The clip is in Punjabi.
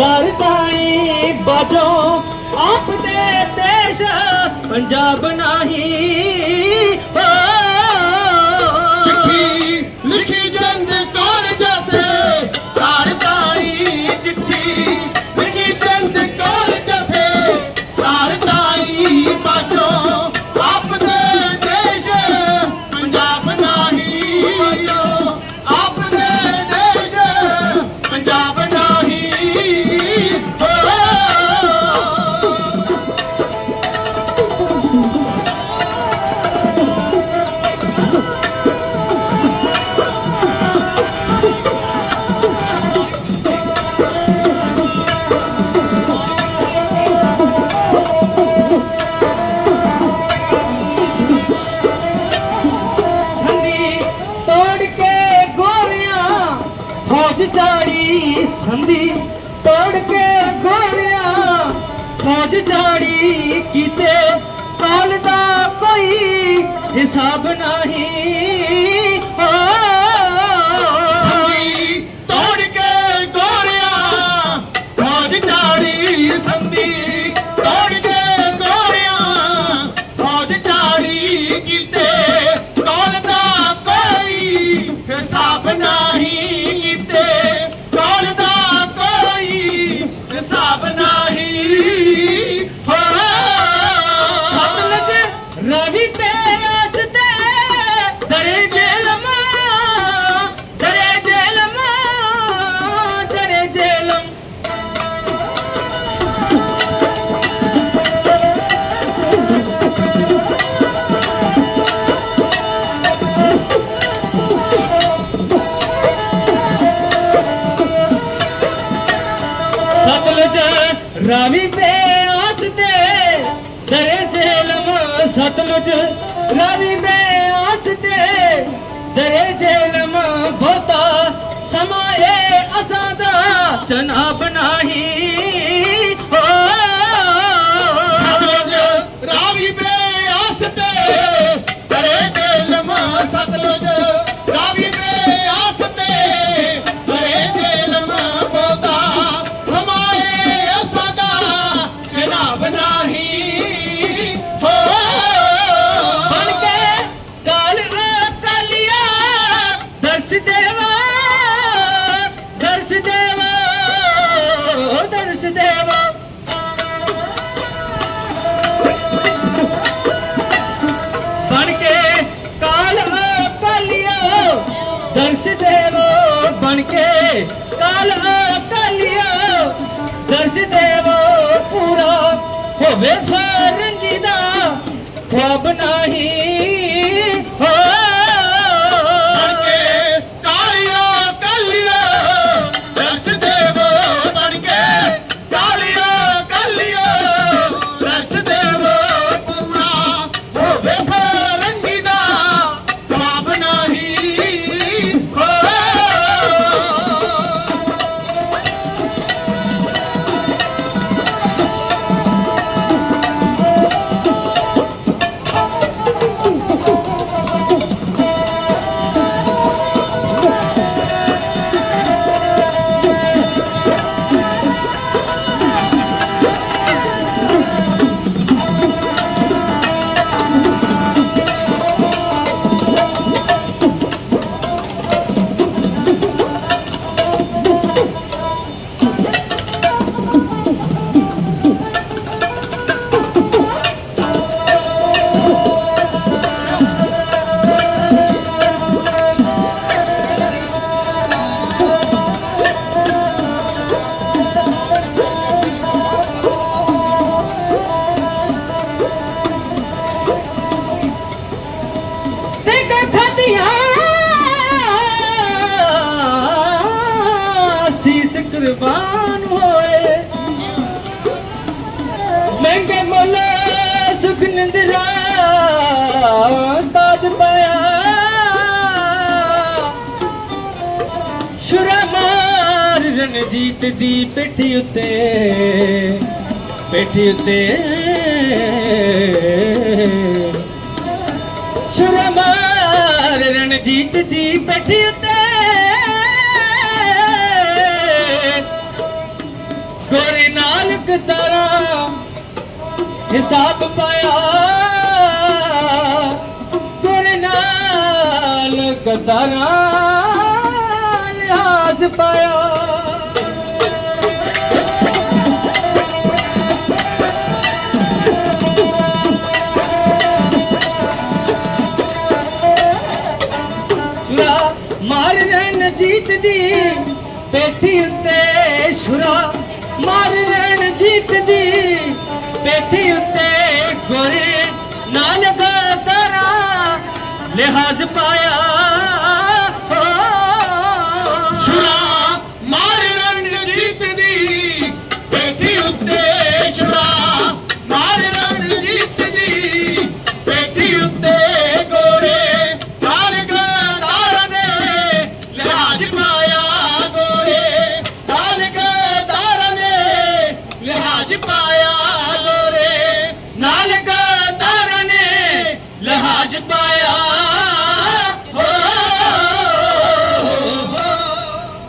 ਕਰਤਾਈ ਬਜੋ ਆਪ ਦੇ ਦੇਸ਼ ਪੰਜਾਬ ਨਹੀਂ। ਫੌਜ ਚਾੜੀ ਸੰਧੀ ਤੋੜ ਕੇ ਗੋਰੀਆਂ ਫੌਜ ਝਾੜੀ ਕੀਤੇ ਕਾਲ ਦਾ ਕੋਈ ਹਿਸਾਬ ਨਹੀਂ। ਹੋ ਰਾਵੀ ਤੇ ਆਸ ਤੇ, ਦਰੇ ਜੇਲਮ ਸਤਲੁਜ। ਰਾਵੀ ਤੇ ਆਸ ਤੇ ਦਰੇ ਜੇਲਮ ਬਹੁਤਾ ਸਮਾਏ ਅਸਾਂ ਦਾ ਜਨਾਬ ਨਹੀਂ ਦਰਸ ਦੇਵੋ ਬਣ ਕੇ ਕਾਲ ਕਾਲਿਆ। ਦਰਸ ਦੇਵੋ ਪੂਰਾ ਹੋਵੇ ਫਰੰਗੀ ਦਾ ਖੁਆਬ ਨਹੀਂ ਕੁਰਬਾਨ ਹੋਏ। ਮਹਿੰਗੇ ਮੁੱਲ ਸੁਖ ਨਿੰਦਰਾ, ਤਾਜ ਪਾਇਆ। ਸ਼ੁਰਮਾਰ ਰਣਜੀਤ ਦੀ ਪਿੱਠੀ ਉੱਤੇ ਪਿੱਠੀ ਉੱਤੇ। ਸੁਰਮਾਰ ਰਣਜੀਤ ਦੀ ਪਿੱਠ ਉੱਤੇ ਹਿਸਾਬ ਪਾਇਆ। ਤੇਰੇ ਨਾਲ ਗਦਾਰਾਂ ਲਿਹਾਜ਼ ਪਾਇਆ। ਸੁਰਾ ਮਾਰ ਰਣ ਜੀਤ ਦੀ ਪੇਠੀ ਉੱਤੇ ਸੁਰਾ ਮਾਰ ਰਣ ਜੀਤ ਦੀ ਪੇਠੀ ਉੱਤੇ ਗੋਰੇ ਨਾਲ ਗਦਰਾ ਲਿਹਾਜ਼ ਪਾਇਆ